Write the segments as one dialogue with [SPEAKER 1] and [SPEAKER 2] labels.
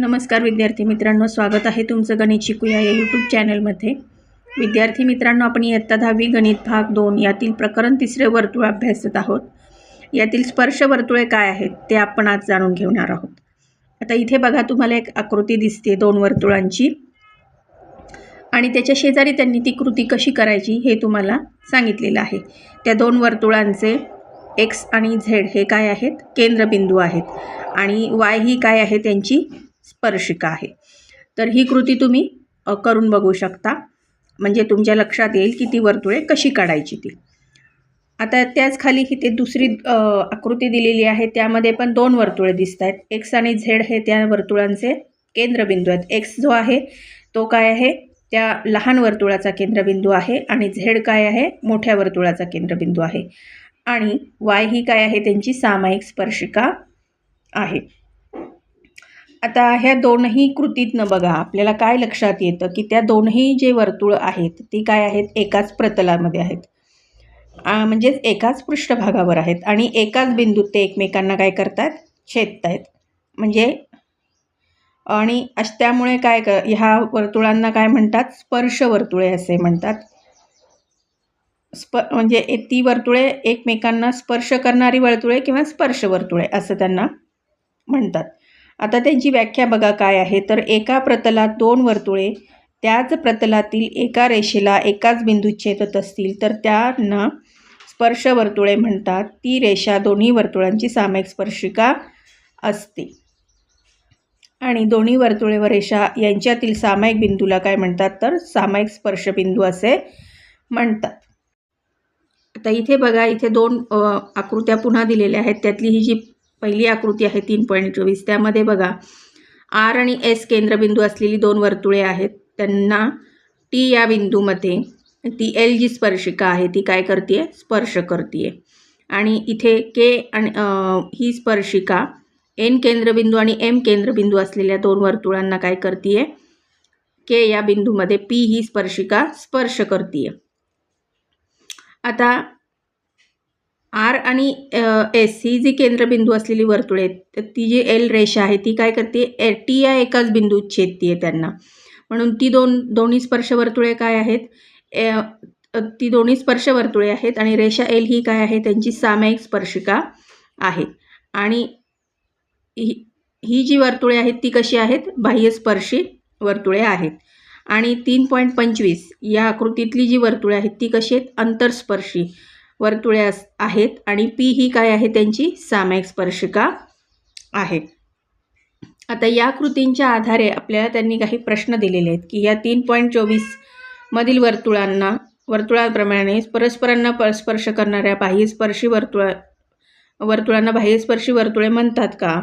[SPEAKER 1] नमस्कार विद्यार्थी मित्रांनो स्वागत आहे तुमचं गणित शिकूया या यूट्यूब चॅनलमध्ये. विद्यार्थी मित्रांनो आपण इयत्ता दहावी गणित भाग दोन यातील प्रकरण तिसरे वर्तुळ अभ्यासत आहोत. यातील स्पर्श वर्तुळे काय आहेत ते आपण आज जाणून घेणार आहोत. आता इथे बघा तुम्हाला एक आकृती दिसते दोन वर्तुळांची. आणि त्याच्या शेजारी त्यांनी ती कृती कशी करायची हे तुम्हाला सांगितलेलं आहे. त्या दोन वर्तुळांचे एक्स आणि झेड हे काय आहेत? केंद्रबिंदू आहेत. आणि वाय ही काय आहे त्यांची? स्पर्शिका आहे. तर ही कृती तुम्ही करून बघू शकता. म्हणजे तुमच्या लक्षात येईल की ती वर्तुळे कशी काढायची ती. आता त्याच खाली ते दुसरी आकृती दिलेली आहे. त्यामध्ये पण दोन वर्तुळे दिसत आहेत एक्स आणि झेड हे त्या वर्तुळांचे केंद्रबिंदू आहेत. एक्स जो आहे तो काय आहे? त्या लहान वर्तुळाचा केंद्रबिंदू आहे आणि झेड काय आहे? मोठ्या वर्तुळाचा केंद्रबिंदू आहे. आणि वाय ही काय आहे? त्यांची सामायिक स्पर्शिका आहे. आता ह्या दोनही कृतीतनं बघा आपल्याला काय लक्षात येतं की त्या दोनही जे वर्तुळ आहेत ती काय आहेत? एकाच प्रतलामध्ये आहेत. म्हणजेच एकाच पृष्ठभागावर आहेत आणि एकाच बिंदूत ते एकमेकांना काय करतात? छेदत आहेत म्हणजे आणि अश त्यामुळे काय क ह्या वर्तुळांना काय म्हणतात? स्पर्श वर्तुळे असे म्हणतात. स्प म्हणजे ती वर्तुळे एकमेकांना स्पर्श करणारी वर्तुळे किंवा स्पर्श वर्तुळे असं त्यांना म्हणतात. आता त्यांची व्याख्या बघा काय आहे. तर एका प्रतलात दोन वर्तुळे त्याच प्रतलातील एका रेषेला एकाच बिंदूत छेदत असतील तर त्यांना स्पर्श वर्तुळे म्हणतात. ती रेषा दोन्ही वर्तुळांची सामायिक स्पर्शिका असते. आणि दोन्ही वर्तुळे व रेषा यांच्यातील सामायिक बिंदूला काय म्हणतात? तर सामायिक स्पर्शबिंदू असे म्हणतात. आता इथे बघा इथे दोन आकृत्या पुन्हा दिलेल्या आहेत. त्यातली ही जी पहिली आकृती आहे तीन पॉईंट चोवीस. त्यामध्ये बघा आर आणि एस केंद्रबिंदू असलेली दोन वर्तुळे आहेत. त्यांना टी या बिंदूमध्ये ती एल जी स्पर्शिका आहे ती काय करते स्पर्श करते आणि इथे के आणि ही स्पर्शिका एन केंद्रबिंदू आणि एम केंद्रबिंदू असलेल्या दोन वर्तुळांना काय करते के या बिंदूमध्ये पी ही स्पर्शिका स्पर्श करते आता आर आणि एस ही जी केंद्रबिंदू असलेली वर्तुळे आहेत तर ती जी एल रेषा आहे ती काय करते? ए टी या एकाच बिंदूत आहे त्यांना. म्हणून ती दोन दोन्ही स्पर्श वर्तुळे काय आहेत? ए, ती दोन्ही स्पर्श वर्तुळे आहेत आणि रेषा एल ही काय आहे? त्यांची सामायिक स्पर्शिका आहे. आणि ही ही जी वर्तुळे आहेत ती कशी आहेत? बाह्यस्पर्शी वर्तुळे आहेत. आणि तीन पॉईंट पंचवीस या आकृतीतली जी वर्तुळे आहेत ती कशी आहेत? अंतरस्पर्शी. वर्तुळे अस आहेत आणि पी ही काय आहे? त्यांची सामायिक स्पर्शिका आहे. आता या कृतींच्या आधारे आपल्याला त्यांनी काही प्रश्न दिलेले आहेत की या तीन पॉईंट चोवीसमधील वर्तुळांना वर्तुळाप्रमाणे परस्परांना प स्पर्श करणाऱ्या बाह्यस्पर्शी वर्तुळा वर्तुळांना बाह्यस्पर्शी वर्तुळे म्हणतात का?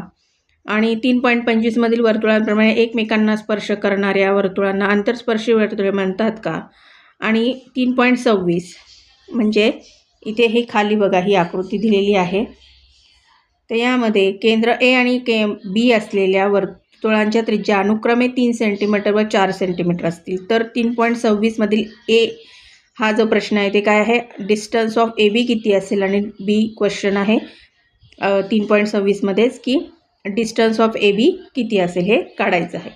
[SPEAKER 1] आणि तीन पॉईंट पंचवीसमधील वर्तुळांप्रमाणे एकमेकांना स्पर्श करणाऱ्या वर्तुळांना आंतरस्पर्शी वर्तुळे म्हणतात का? आणि तीन पॉईंट सव्वीस म्हणजे इथे ही खाली बघा ही आकृती दिलेली आहे. तर यामध्ये केंद्र ए आणि के बी असलेल्या वर्तुळांच्या त्रिज्या अनुक्रमे तीन सेंटीमीटर व चार सेंटीमीटर असतील. तर तीन पॉईंट सव्वीसमधील ए हा जो प्रश्न आहे ते काय आहे? डिस्टन्स ऑफ ए बी किती असेल आणि बी क्वेश्चन आहे? तीन पॉईंट सव्वीसमध्येच की डिस्टन्स ऑफ ए बी किती असेल हे काढायचं आहे.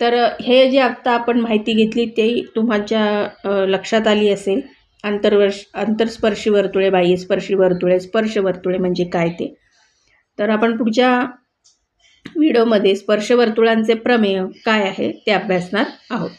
[SPEAKER 1] तर हे जे आत्ता आपण माहिती घेतली ते तुमच्या लक्षात आली असेल. आंतरवर्ष आंतरस्पर्शी वर्तुळे बाह्यस्पर्शी वर्तुळे स्पर्श वर्तुळे म्हणजे काय ते? तर आपण पुढच्या व्हिडिओमध्ये स्पर्श वर्तुळांचे प्रमेय काय आहे ते अभ्यासणार आहोत.